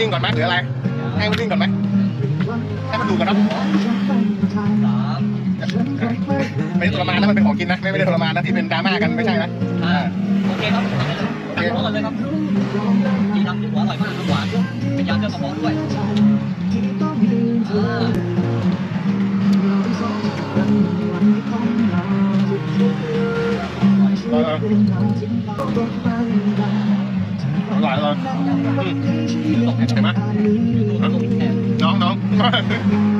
นิ่งก่อนไหมหรืออะไร ให้มันนิ่งก่อนไหมให้มันดูก่อนเนาะสามไม่ได้ทรมานนะมันเป็นของกินนะไม่ไม่ได้ทรมานนะที่เป็นดราม่ากันไม่ใช่นะห้าโอเคครับตักหัวกันเลยครับจีดำที่หัวอร่อยมากครับหวานเป็นยาเครื่องกระเพาะด้วยอ่า เอออร่อยเห็นไหมน้องน้อง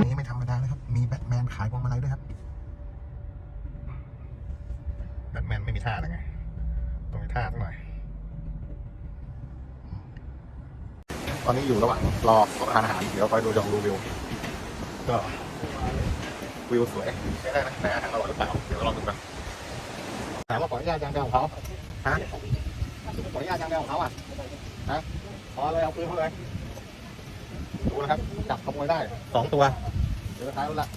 นี่ไม่ธรรมดานะครับ มีแบทแมนขายพวงมาลัยด้วยครับ แบทแมนไม่มีท่าเลยไงต้องมีท่าสักหน่อย ตอนนี้อยู่ระหว่างรอทานอาหาร เดี๋ยวคอยดูจองดูวิว ก็วิวสวยใช้ได้นะแต่อาหารอร่อยหรือเปล่า เดี๋ยวลองดูกันถามว่าขออนุญาตยางแดงของเขาฮะขออนุญาตยางแดงของเขาอะ ฮะขอเลยเอาปืนเขาเลยดูนะครับ จับขโมยได้สองตัวเดี๋ยวท้ายรถละ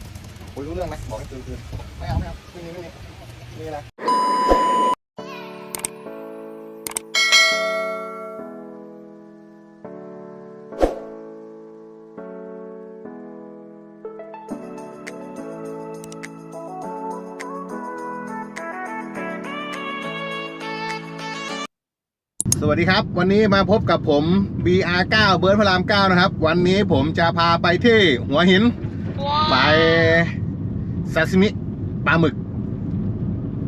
คุยรู้เรื่องไหมบอกให้คืนคืนไม่เอาไม่เอาไม่มีไม่มีนี่แหละ สวัสดีครับ วันนี้มาพบกับผม BR9 เบิร์ดพระราม 9 นะครับ วันนี้ผมจะพาไปที่หัวหิน ไปซาซิมิปลาหมึก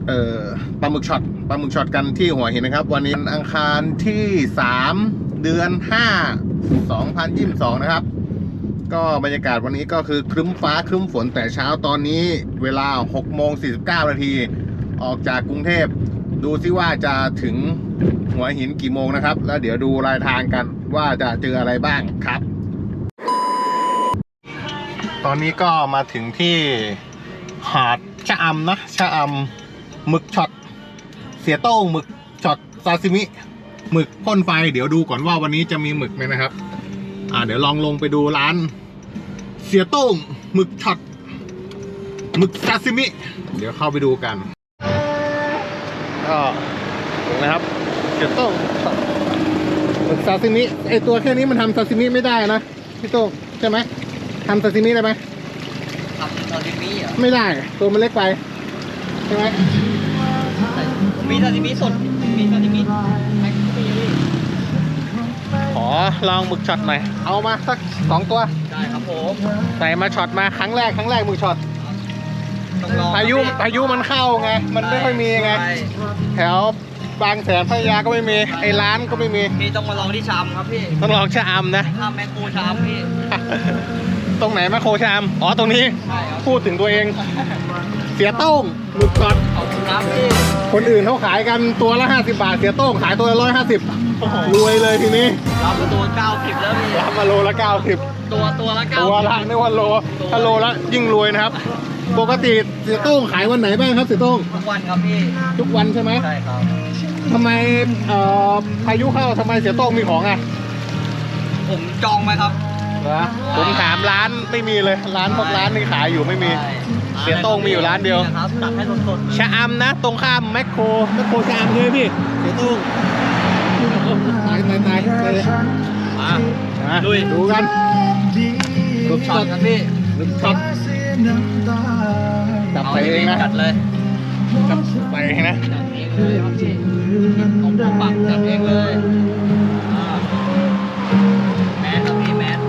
เอ่อปลาหมึกช็อตปลาหมึกช็อตกันที่หัวหินนะครับ วันนี้วันอังคารที่ 3 เดือน 5 2022 นะครับ ก็บรรยากาศวันนี้ก็คือครึ้มฟ้าครึ้มฝนแต่เช้าตอนนี้เวลา6โมง49นาทีออกจากกรุงเทพ ดูซิว่าจะถึง หัวหินกี่โมงนะครับ แล้วเดี๋ยวดูรายทางกันว่าจะเจออะไรบ้างครับ ตอนนี้ก็มาถึงที่หาดชะอำนะชะอำหมึกช็อตเสียโต้งหมึกช็อตซาซิมิหมึกพ่นไฟ เดี๋ยวดูก่อนว่าวันนี้จะมีหมึกไหมนะครับ อ่าเดี๋ยวลองลงไปดูร้าน เสียโต้งหมึกช็อตหมึกซาซิมิ เดี๋ยวเข้าไปดูกัน ก็ถึงนะครับ เสียโต้งหมึกซาซิมิไอตัวแค่นี้มันทำซาซิมิไม่ได้นะพี่โต้งใช่ไหมทำซาซิมิได้ไหมทำตอนนี้เหรอไม่ได้ ตัวมันเล็กไปใช่ไหมมีซาซิมิสดมีซาซิมิแม็กซ์มีพี่ขอลองหมึกช็อตหน่อยเอามาสักสองตัวได้ครับผมใส่มาช็อตมาครั้งแรกครั้งแรกหมึกช็อตต้องลองพายุพายุมันเข้าไง มันไม่ค่อยมีไงใช่แถว บางแสนพัทยาก็ไม่มีไอ้ร้านก็ไม่มีพี่ต้องมาลองที่ชามครับพี่ต้องลองชะอำนะ ข้ามแมคโครชามพี่ ตรงไหนมาโคชามอ๋อตรงนี้ใช่ครับ พูดถึงตัวเอง เสียโต้งหมึกช็อตขอบคุณครับพี่คนอื่นเขาขายกันตัวละ 50 บาท เสียโต้งขายตัวละ150รวยเลยทีนี้รับมาตัวเก้าสิบแล้วพี่รับมาโลละ 90 ตัวตัวละเก้าตัวละไม่ว่าโลถ้าโลละยิ่งรวยนะครับ ปกติเสียโต้งขายวันไหนบ้างครับเสียโต้งทุกวันครับพี่ ทุกวันใช่ไหม ใช่ครับ ทำไมเอ่อพายุเข้าทำไมเสียโต้งมีของอะผมจองไว้ครับผมถามร้านไม่มีเลย ร้านพวกร้านที่ขายอยู่ไม่มีใช่เสียโต้งมีอยู่ร้านเดียวครับตัดให้สดชะอำนะ ตรงข้ามแมคโครแมคโครชะอำเลยพี่เสียโต้งตายตายตายเลยๆมามาลุยดูกันลูกช็อตครับพี่ลึกช็อตจับไปเองนะจัดเลยจับไปเองนะ จัด เองเลยครับพี่เอาปปักจัดเองเลยอ่าแมสครับพี่แมส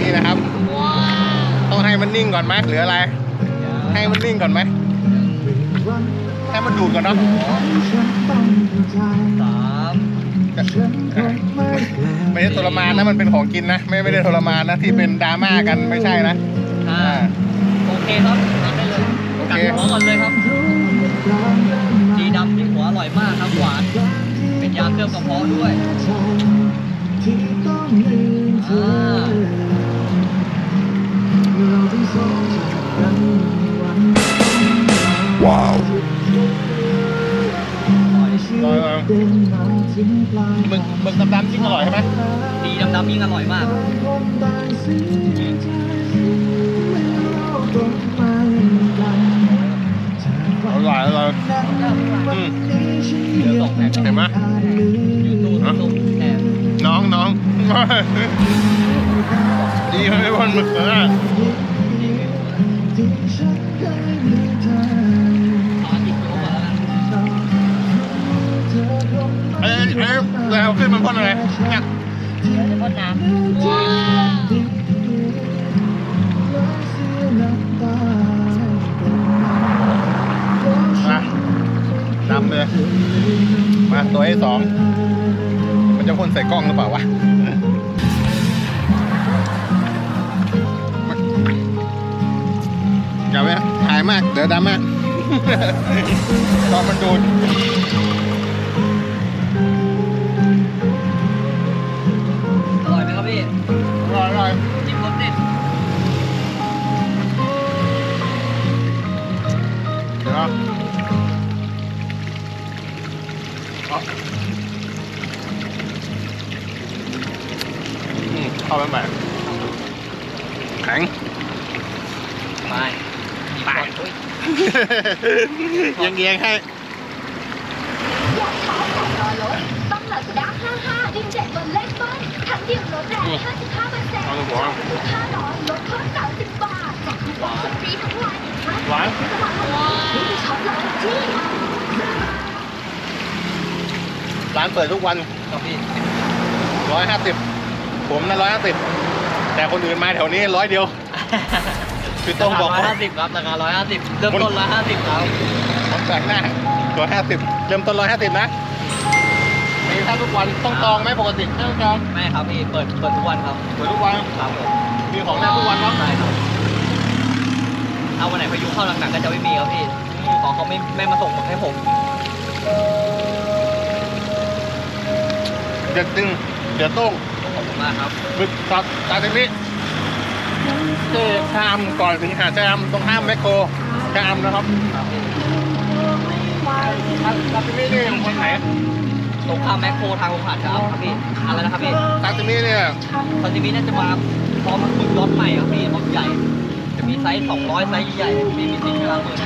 นี่นะครับต้องให้มันนิ่งก่อนไหมหรืออะไร ให้มันนิ่งก่อนไหมให้มันดูดก่อนเนาะสามไม่ได้ทรมานนะมันเป็นของกินนะ ไม่ไม่ได้ทรมานนะที่เป็นดราม่ากันไม่ใช่นะห้าโอเคครับ หัวก่อนเลยครับจีดำที่หัวอร่อยมากครับหวาน เป็นยาเคลือบกระเพาะด้วยอ่าลอยมาหมึกหมึกดำๆยิ่งอร่อยใช่ไหมดีดำๆยิ่งอร่อยมาก เห็นไหมน้องน้องดีให้พ้นมืออะเอ้ยเอ้ยแล้วขึ้นมันพ่นอะไรเนี่ยพ่นน้ำ มาตัวที่สองมันจะพ่นใส่กล้องหรือเปล่าวะอย่าไปถ่ายมาก เดี๋ยวดำมากตอนมันโดนอร่อยไหมครับพี่อร่อยอร่อยจิ้มรสเด็ดเดี๋ยว อาเอาอืมเข้าไปใหม่แข็งไปไปยังเอียงๆให้อยากช็อปแต่รอลดต้องลาซาด้า55ยิ่งเจ็ดวันเลขเบิ้ลทั้งเดียวลดแรง55เปอร์เซ็นต์เอาลูกหัว ลูกค้าร้อยลดเพิ่ม30บาทจากทุกวันฟรีทั้งวันห้าหวาน สมัครนี่คือช็อปร้อยที่ ร้านเปิดทุกวันครับพี่ร้อยห้าสิบผมนะร้อยห้าสิบแต่คนอื่นมาแถวนี้ร้อยเดียวคือต้องบอกร้อยว่าห้าสิบครับราคาร้อยห้าสิบเริ่มต้นร้อยห้าสิบครับผมแปลกหน้าร้อยห้าสิบเริ่มต้นร้อยห้าสิบนะมีถ้าทุกวันต้องจองไหมปกติไม่ต้องจองไม่ครับพี่เปิดเปิดทุกวันครับเปิดทุกวันครับผมมีของแน่ทุกวันเนาะใช่ครับถ้าวันไหนพายุเข้าหนักๆก็จะไม่มีครับพี่ขอเขาไม่ไม่มาส่งให้ผม เด็ดจริงเดี๋ยวต้งขอบคุณมากครับบึกตัดตาตรงนี้เจ๊ชามก่อนถึงหาดชามตรงห้ามแมคโครชามนะครับครับพี่ตาตาตรงนี้นี่คนไหนตรงข้ามแมคโครทางโรงผ่านครับครับพี่อะไรนะครับพี่ตาตรงนี้เนี่ยตอนนี้น่าจะมาพร้อมกับหมึกรถใหม่ครับพี่รถใหญ่ จะมีไซส์200ไซส์ใหญ่ๆมีมีสินค้าหมื่น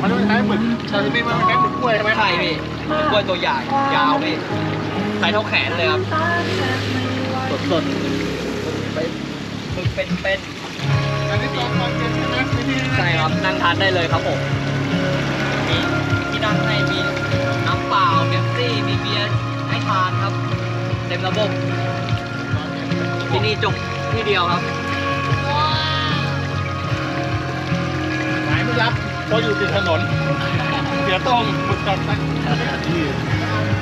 มันต้องใช้หมึกตาตรงนี้มันต้องใช้หมึกกล้วยใช่ไหมใช่พี่กล้วยตัวใหญ่ยาวพี่ ไซส์เท่าแขนเลยครับ สดสดหมึกเป็นเป็นอันนี้ตอนตอนเย็นใช่ไหมไม่ที่ใช่ครับนั่งทานได้เลยครับผม มีที่นั่งให้มีน้ำเปล่าเบปซี่ มีเบียร์ให้ทานครับ เต็มระบบ ที่นี่จุกที่เดียวครับหมายไม่รับเพราะอยู่ติดถนนเสียตรงหมึกตัดไป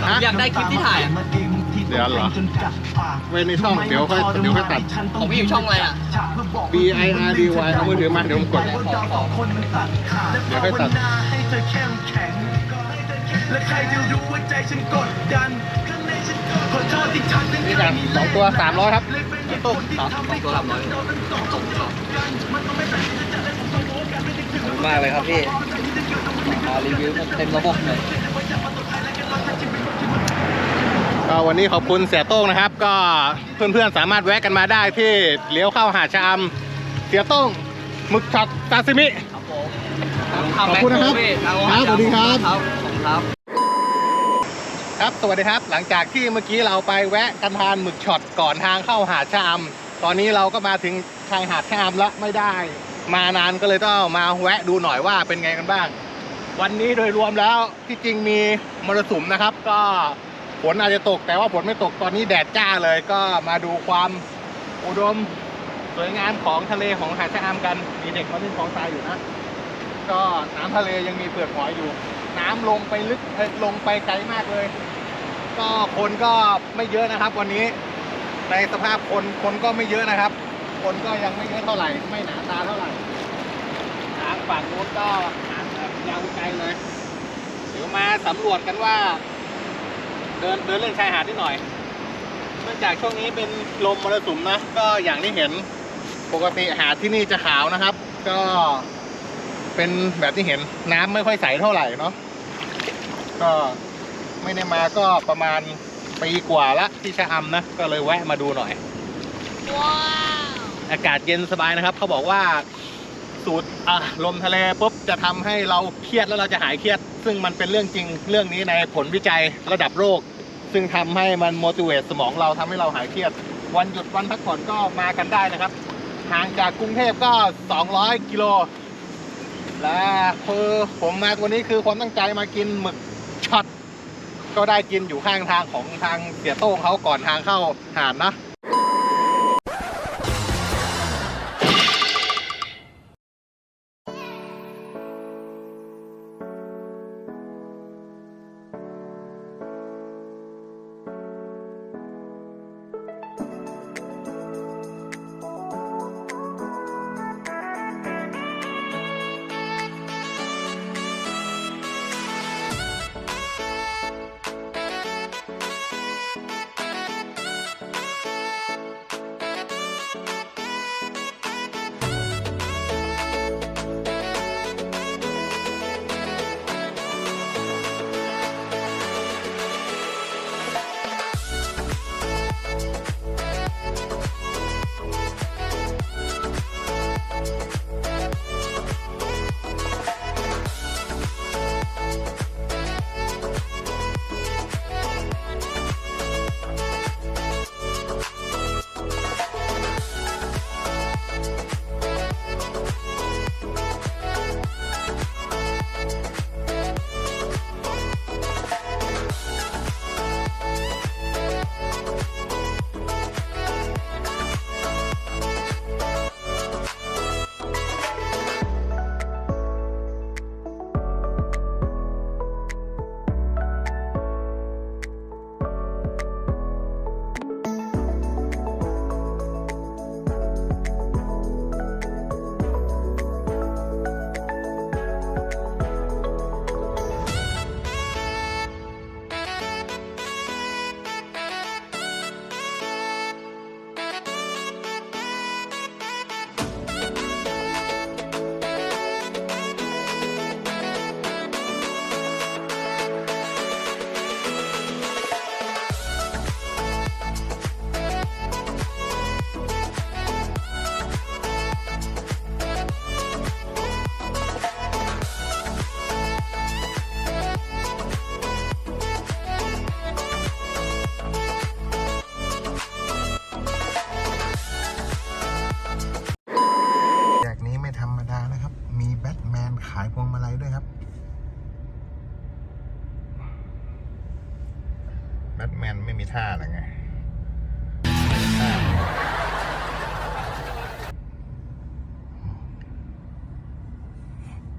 ฮะ อยากได้คลิปที่ถ่ายอะเดี๋ยวเหรอไว้ในช่องเดี๋ยวค่อยเดี๋ยวค่อยตัด ของพี่อยู่ช่องอะไรอะ B I R D Y เอามือถือมาเดี๋ยวผมกดขอขอเดี๋ยวค่อยตัดให้เธอเข้มแข็งและใครจะรู้ว่าใจฉันกดดันข้างในฉันก็ขอโทษที่ทำให้นี่จ้ะสองตัวสามร้อยครับตุ๊กครับสองตัวสามร้อยขอบคุณมากเลยครับพี่มารีวิวเต็มระบบเลย ก็วันนี้ขอบคุณเสียโต้งนะครับ ก็เพื่อนๆสามารถแวะกันมาได้ที่เลี้ยวเข้าหาดชะอำเสียโต้งหมึกช็อตซาซิมิครับผมขอบคุณนะครับครับสวัสดีครับ ครับขอบคุณครับ ครับสวัสดีครับ หลังจากที่เมื่อกี้เราไปแวะกันทานหมึกช็อตก่อนทางเข้าหาดชะอำตอนนี้เราก็มาถึงชายหาดชะอำแล้วไม่ได้ มานานก็เลยต้องมาแวะดูหน่อยว่าเป็นไงกันบ้าง วันนี้โดยรวมแล้วที่จริงมีมรสุมนะครับ ก็ ฝนอาจจะตก แต่ว่าฝนไม่ตกตอนนี้แดดจ้าเลยก็มาดูความอุดมสวยงามของทะเลของหาดชะอำกันมีเด็กมาเล่นของทรายอยู่นะก็น้ำทะเลยังมีเปลือกหอยอยู่ น้ำลงไปลึกลงไปไกลมากเลย ก็คนก็ไม่เยอะนะครับ วันนี้ในสภาพคนคนก็ไม่เยอะนะครับ คนก็ยังไม่เยอะเท่าไหร่ ไม่หนาตาเท่าไหร่ทางฝั่งนู้นก็ห่างยาวไกลเลย เดี๋ยวมาสำรวจกันว่า เดินเดินเล่นชายหาดนิดหน่อยเนื่องจากช่วงนี้เป็นลมมรสุมนะก็อย่างที่เห็นปกติหาดที่นี่จะขาวนะครับ ก็เป็นแบบที่เห็นน้ำไม่ค่อยใสเท่าไหร่เนาะก็ไม่ได้มาก็ประมาณปีกว่าละที่ชะอำนะก็เลยแวะมาดูหน่อยอากาศเย็นสบายนะครับ เขาบอกว่าสูดอะลมทะเลปุ๊บจะทำให้เราเครียดแล้วเราจะหายเครียด ซึ่งมันเป็นเรื่องจริงเรื่องนี้ในผลวิจัยระดับโลก ซึ่งทำให้มันโมดิเวตสมองเราทำให้เราหายเครียด วันหยุดวันพักผ่อนก็มากันได้นะครับห่างจากกรุงเทพก็ 200 กิโล และคือผมมาวันนี้คือความตั้งใจมากินหมึกช็อตก็ได้กินอยู่ข้างทางของทางเสียโต้งเขาก่อนทางเข้าหาดนะ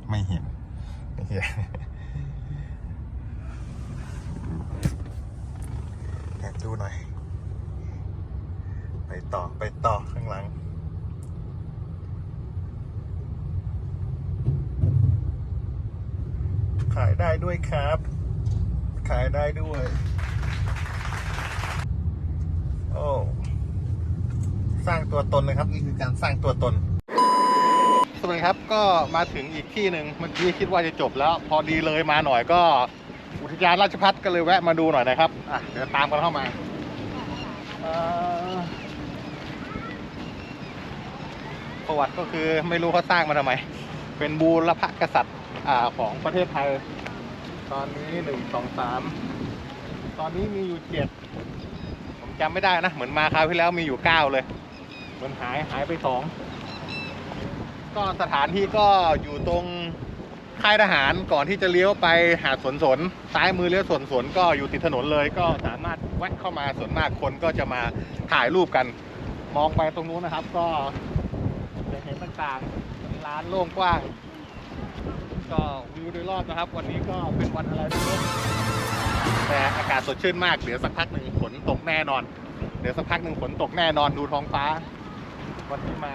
ไม่เห็นเห็นแอบดูหน่อย ไปต่อไปต่อข้างหลังขายได้ด้วยครับ ขายได้ด้วย โอ้ สร้างตัวตนนะครับ นี่คือการสร้างตัวตน วัสดีครับก็มาถึงอีกที่หนึ่งเมื่อกี้คิดว่าจะจบแล้ว พอดีเลยมาหน่อยก็ อุทยานราชพัฒก็เลยแวะมาดูหน่อยนะครับอะเดี๋ยวตามกันเข้ามาประวัติก็คือไม่รู้เขาสร้างมาทำไม เป็นบูรพกษัตริย์ของประเทศไทย ตอนนี้หนึ่งสองสามตอนนี้มีอยู่เจ็ดผมจำไม่ได้นะ เหมือนมาคราวที่แล้วมีอยู่เก้าเลยมือนหายหายไปสอง ก็สถานที่ก็อยู่ตรงค่ายทหารก่อนที่จะเลี้ยวไปหาดสวนสนซ้ายมือเลี้ยวสวนสนก็อยู่ติดถนนเลย ก็สามารถแวะเข้ามาส่วนมากคนก็จะมาถ่ายรูปกัน มองไปตรงนู้นนะครับ ก็จะเห็นต่างๆเป็นร้านโล่งกว้าง ก็วิวโดยรอบนะครับ วันนี้ก็เป็นวันอะไรไม่รู้แต่อากาศสดชื่นมากเดี๋ยวสักพักหนึ่งฝนตกแน่นอน เดี๋ยวสักพักหนึ่งฝนตกแน่นอนดูท้องฟ้า วันนี้มา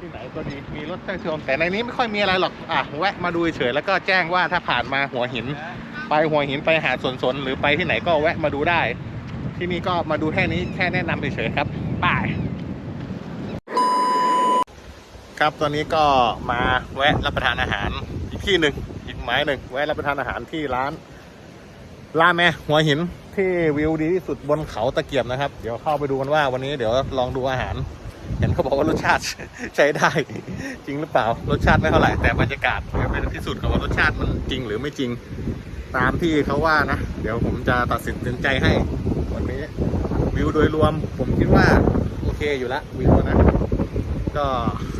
ที่ไหนก็ดีมีรถแท็กซี่แต่ในนี้ไม่ค่อยมีอะไรหรอกอะแวะมาดูเฉยแล้วก็แจ้งว่าถ้าผ่านมาหัวหิน ไปหัวหินไปหาดสวนสนหรือไปที่ไหนก็แวะมาดูได้ ที่นี่ก็มาดูแค่นี้แค่แนะนำเฉยๆครับป้ายครับตอนนี้ก็มาแวะรับประทานอาหารอีกที่หนึ่งอีกไม้หนึ่งแวะรับประทานอาหารที่ร้านร้านแม่หัวหินที่วิวดีที่สุดบนเขาตะเกียบนะครับ เดี๋ยวเข้าไปดูกันว่าวันนี้เดี๋ยวลองดูอาหาร เห็นเขาบอกว่ารสชาติใช้ได้ จริงหรือเปล่ารสชาติไม่เท่าไหร่แต่บรรยากาศเดี๋ยวเป็นที่สุดของว่ารสชาติมันจริงหรือไม่จริงตามที่เขาว่านะ เดี๋ยวผมจะตัดสินใจให้วันนี้วิวโดยรวม ผมคิดว่าโอเคอยู่ละวิวนะ ก็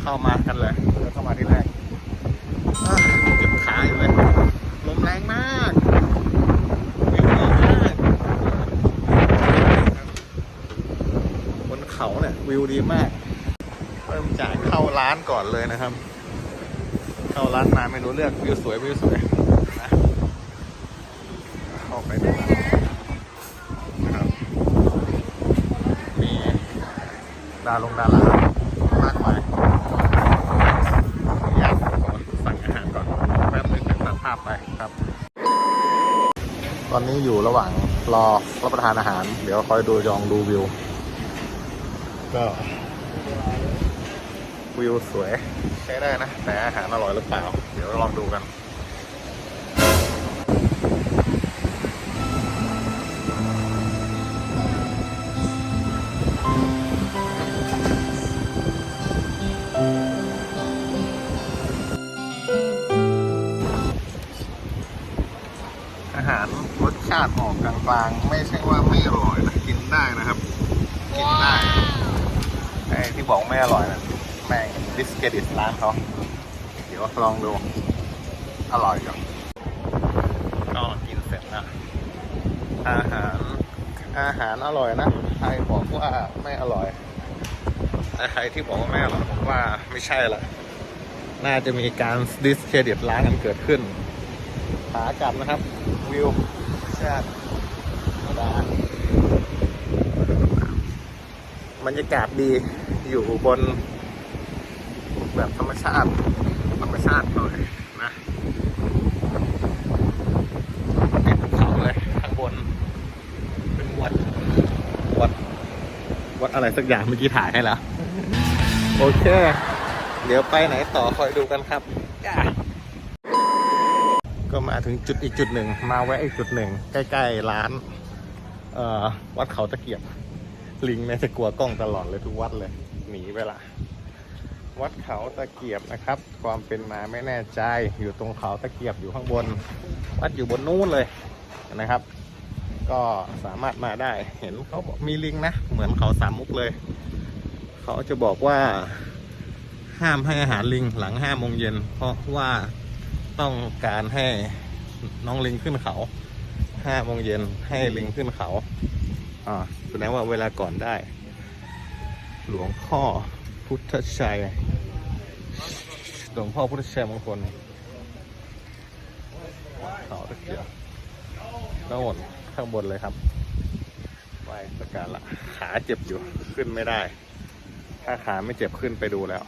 เข้ามากันเลยเดินเข้ามาที่แรกเจ็บขาอยู่เลยลมแรงมากวิวดีมากบน เขาเนี่ยวิวดีมาก เริ่มจากเข้าร้านก่อนเลยนะครับ เข้าร้านมาเมนูเลือกวิวสวยวิวสวยนะเข้าไปดูนะครับ มีดาลงดารามากมายอยากสั่งอาหารก่อนแป๊บนึงตัดภาพไปครับตอนนี้อยู่ระหว่างรอรับประทานอาหาร เดี๋ยวคอยดูยองดูวิว ก็วิวสวยใช้ได้นะ แต่อาหารอร่อยหรือเปล่า เดี๋ยวลองดูกันอาหารรสชาติออกกลางๆ ไม่ใช่ว่าไม่อร่อยนะกินได้นะครับ กินได้ไอ้ ที่บอกไม่อร่อยนะแม่งดิสเครดิตร้านเขาเดี๋ยวลองดู อร่อยอยู่ก็กินเสร็จนะอาหารอาหารอร่อยนะใครบอกว่าไม่อร่อยใครที่บอกว่าไม่อร่อยผมว่าไม่ใช่ละน่าจะมีการดิสเครดิตร้านกันเกิดขึ้นขากลับนะครับ วิวชาติธรรมดาบรรยากาศดี อยู่บนแบบธรรมชาติธรรมชาติหน่อยนะติดเขาเลยข้างบน เป็นวัด วัด วัดอะไรสักอย่างเมื่อกี้ถ่ายให้แล้ว โอเค เดี๋ยวไปไหนต่อคอยดูกันครับ ก็มาถึงจุดอีกจุดหนึ่ง มาแวะอีกจุดหนึ่ง ใกล้ๆร้าน เอ่อ วัดเขาตะเกียบ ลิงเนี่ยจะกลัวกล้องตลอดเลยทุกวัดเลย หนีไปละวัดเขาตะเกียบนะครับ ความเป็นมาไม่แน่ใจอยู่ตรงเขาตะเกียบอยู่ข้างบน วัดอยู่บนนู้นเลยนะครับ ก็สามารถมาได้เห็นเขาบอกมีลิงนะ เหมือนเขาสามมุกเลย เขาจะบอกว่าห้ามให้อาหารลิงหลังห้าโมงเย็น เพราะว่าต้องการให้น้องลิงขึ้นเขาห้าโมงเย็นให้ลิงขึ้นเขาอ่าแสดงว่าเวลาก่อนได้ หลวงพ่อพุทธชัย หลวงพ่อพุทธชัยมงคลเขาตะเกียบโน่นข้างบนเลยครับไหวประการละขาเจ็บอยู่ขึ้นไม่ได้ ถ้าขาไม่เจ็บขึ้นไปดูแล้ว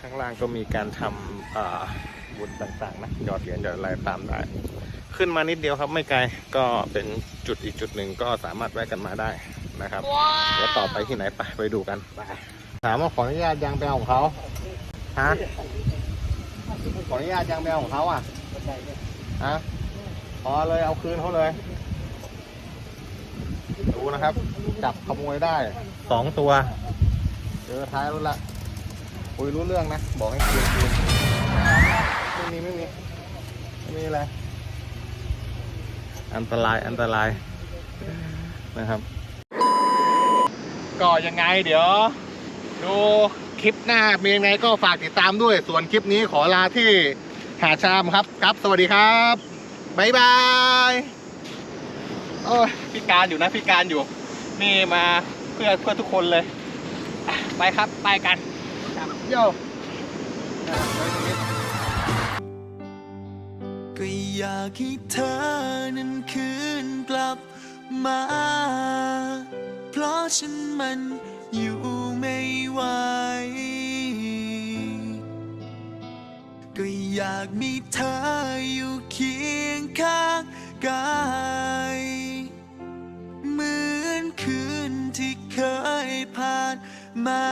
ข้างล่างก็มีการทำบุญต่างๆนะหยอดเหรียญหยอดอะไรตามได้ ขึ้นมานิดเดียวครับไม่ไกลก็เป็นจุดอีกจุดหนึ่งก็สามารถแวะกันมาได้ นะครับแล้วต่อไปที่ไหนไปไปดูกันไปถามว่าขออนุญาตยางแปลของเขาฮะขออนุญาตยางแปลของเขาอะฮะพอเลยเอาคืนเขาเลยดูนะครับ จับขโมยได้สองตัวเจอท้ายรถละคุยรู้เรื่องนะ บอกให้คืนคืนไม่มีไม่มีไม่มีอะไรอันตรายอันตรายนะครับ ก็ยังไงเดี๋ยว ดูคลิปหน้ามียังไงก็ฝากติดตามด้วย ส่วนคลิปนี้ขอลาที่หาดชามครับครับ สวัสดีครับบ๊ายบายโอ้ยพิการอยู่นะพิการอยู่ นี่มาเพื่อเพื่อทุกคนเลย ไปครับไปกันครับโยก็อยากให้เธอนั้นคืนกลับมา ราะฉันมันอยู่ไม่ไหว ก็อยากมีเธออยู่เคียงข้างกายเหมือนคืนที่เคยผ่านมา